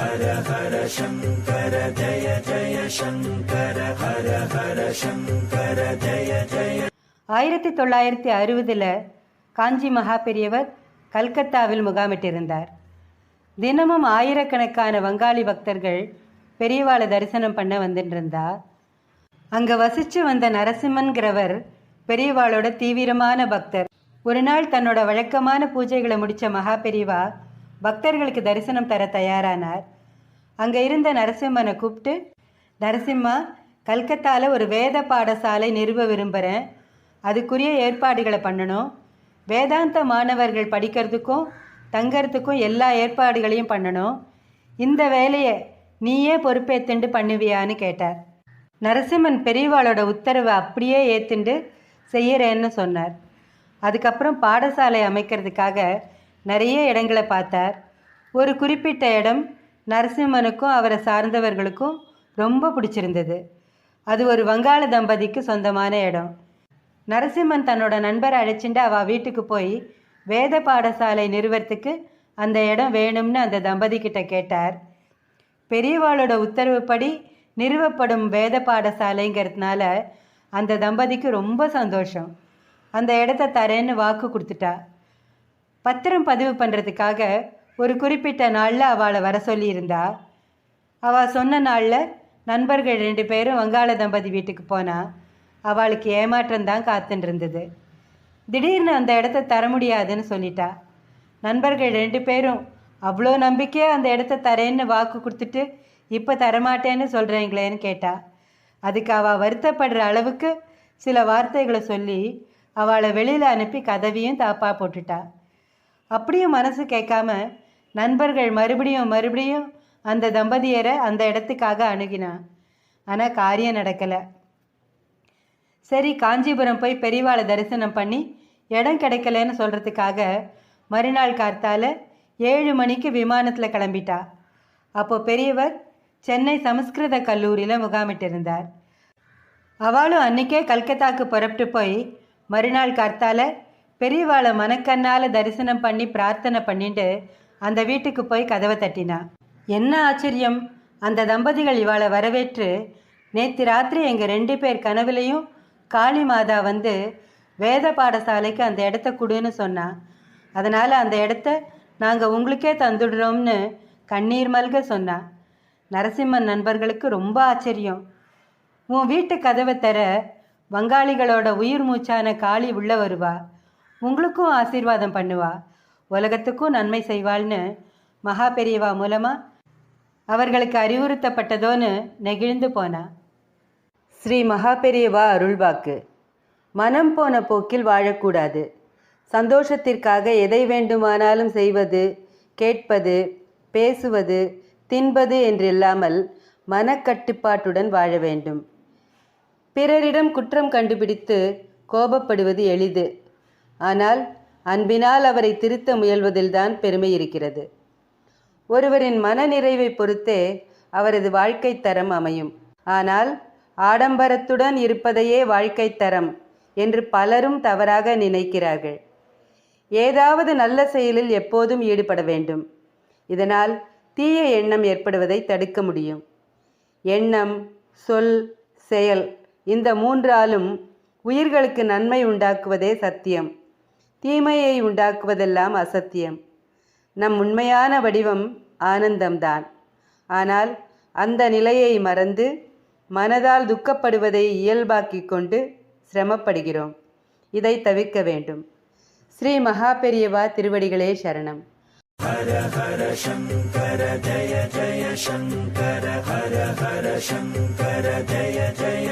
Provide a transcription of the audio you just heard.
ஹர ஹர சங்கர ஜய ஜய சங்கர ஹர ஹர சங்கர ஜய ஜய ஆயிரத்தி தொள்ளாயிரத்தி அறுபதில் காஞ்சி மகா பெரியவர் கல்கத்தாவில் முகாமிட்டிருந்தார். தினமும் ஆயிரக்கணக்கான வங்காளி பக்தர்கள் பெரியவாளை தரிசனம் பண்ண வந்துட்டு அங்கே வசித்து வந்த நரசிம்மன்கிறவர் பெரியவாளோட தீவிரமான பக்தர். ஒரு நாள் தன்னோட வழக்கமான பூஜைகளை முடித்த மகா பெரியவா பக்தர்களுக்கு தரிசனம் தர தயாரானார். அங்கே இருந்த நரசிம்மனை கூப்பிட்டு நரசிம்மா கல்கத்தாவில் ஒரு வேத பாடசாலை நிறுவ விரும்புகிறேன் அதுக்குரிய ஏற்பாடுகளை பண்ணணும். வேதாந்த மாணவர்கள் படிக்கிறதுக்கும் தங்கறதுக்கும் எல்லா ஏற்பாடுகளையும் பண்ணணும். இந்த வேலையை நீயே பொறுப்பேத்துண்டு பண்ணுவியான்னு கேட்டார். நரசிம்மன் பெரியவாளோட உத்தரவை அப்படியே ஏத்துண்டு செய்யறேன்னு சொன்னார். அதுக்கப்புறம் பாடசாலை அமைக்கிறதுக்காக நிறைய இடங்களை பார்த்தார். ஒரு குறிப்பிட்ட இடம் நரசிம்மனுக்கும் அவரை சார்ந்தவர்களுக்கும் ரொம்ப பிடிச்சிருந்தது. அது ஒரு வங்காள தம்பதிக்கு சொந்தமான இடம். நரசிம்மன் தன்னோட நண்பரை அழைச்சிட்டு அவள் வீட்டுக்கு போய் வேத பாடசாலை நிறுவனத்துக்கு அந்த இடம் வேணும்னு அந்த தம்பதி கிட்ட கேட்டார். பெரியவாளோட உத்தரவுப்படி நிறுவப்படும் வேத பாடசாலைங்கிறதுனால அந்த தம்பதிக்கு ரொம்ப சந்தோஷம். அந்த இடத்த தரேன்னு வாக்கு கொடுத்துட்டா. பத்திரம் பதிவு பண்ணுறதுக்காக ஒரு குறிப்பிட்ட நாளில் அவளை வர சொல்லியிருந்தா. அவள் சொன்ன நாளில் நண்பர்கள் ரெண்டு பேரும் வங்காள தம்பதி வீட்டுக்கு போனால் அவளுக்கு ஏமாற்றம் தான் காத்துட்டு இருந்தது திடீர்னு அந்த இடத்த தர முடியாதுன்னு சொல்லிட்டா. நண்பர்கள் ரெண்டு பேரும் அவ்வளோ நம்பிக்கையாக அந்த இடத்த தரேன்னு வாக்கு கொடுத்துட்டு இப்போ தரமாட்டேன்னு சொல்கிறீங்களேன்னு கேட்டா. அதுக்கு அவள் வருத்தப்படுற அளவுக்கு சில வார்த்தைகளை சொல்லி அவளை வெளியில் அனுப்பி கதவியும் தாப்பா போட்டுட்டா. அப்படியும் மனசு கேட்காம நண்பர்கள் மறுபடியும் மறுபடியும் அந்த தம்பதியரை அந்த இடத்துக்காக அணுகினான் ஆனால் காரியம் நடக்கலை. சரி காஞ்சிபுரம் போய் பெரியவாளை தரிசனம் பண்ணி இடம் கிடைக்கலன்னு சொல்கிறதுக்காக மறுநாள் கார்த்தால ஏழு மணிக்கு விமானத்தில் கிளம்பிட்டா. அப்போ பெரியவர் சென்னை சமஸ்கிருத கல்லூரியில் முகாமிட்டிருந்தார். அவளும் அன்னைக்கே கல்கத்தாக்கு புறப்பட்டு போய் மறுநாள் கார்த்தால பெரியவாளை மனக்கண்ணால் தரிசனம் பண்ணி பிரார்த்தனை பண்ணிட்டு அந்த வீட்டுக்கு போய் கதவை தட்டினா. என்ன ஆச்சரியம்? அந்த தம்பதிகள் இவாளை வரவேற்று நேற்று ராத்திரி எங்கள் ரெண்டு பேர் கனவுலையும் காளி மாதா வந்து வேத பாடசாலைக்கு அந்த இடத்த கொடுன்னு சொன்னான் அதனால் அந்த இடத்த நாங்கள் உங்களுக்கே தந்துடுறோம்னு கண்ணீர் மல்க சொன்னான் நரசிம்மன் நண்பர்களுக்கு ரொம்ப ஆச்சரியம். உன் வீட்டு கதவை தர வங்காளிகளோட உயிர் மூச்சான காளி உள்ள வருவா. உங்களுக்கும் ஆசீர்வாதம் பண்ணுவா. உலகத்துக்கும் நன்மை செய்வாள்னு மகா பெரியவா மூலமாக அவர்களுக்கு அறிவுறுத்தப்பட்டதோன்னு நெகிழ்ந்து போனா. ஸ்ரீ மகா பெரியவா அருள்வாக்கு. மனம் போன போக்கில் வாழக்கூடாது. சந்தோஷத்திற்காக எதை வேண்டுமானாலும் செய்வது கேட்பது பேசுவது தின்பது என்றில்லாமல் மனக்கட்டுப்பாட்டுடன் வாழ வேண்டும். பிறரிடம் குற்றம் கண்டுபிடித்து கோபப்படுவது எளிது. ஆனால் அன்பினால் அவரை திருத்த முயல்வதில்தான் பெருமை இருக்கிறது. ஒருவரின் மனநிறைவை பொறுத்தே அவரது வாழ்க்கை தரம் அமையும். ஆனால் ஆடம்பரத்துடன் இருப்பதையே வாழ்க்கை தரம் என்று பலரும் தவறாக நினைக்கிறார்கள். ஏதாவது நல்ல செயலில் எப்போதும் ஈடுபட வேண்டும். இதனால் தீய எண்ணம் ஏற்படுவதை தடுக்க முடியும். எண்ணம் சொல் செயல் இந்த மூன்றாலும் உயிர்களுக்கு நன்மை உண்டாக்குவதே சத்தியம். தீமையை உண்டாக்குவதெல்லாம் அசத்தியம். நம் உண்மையான வடிவம் ஆனந்தம்தான். ஆனால் அந்த நிலையை மறந்து மனதால் துக்கப்படுவதை இயல்பாக்கிக் கொண்டு சிரமப்படுகிறோம். இதை தவிர்க்க வேண்டும். ஸ்ரீ மகா பெரியவா திருவடிகளே சரணம்.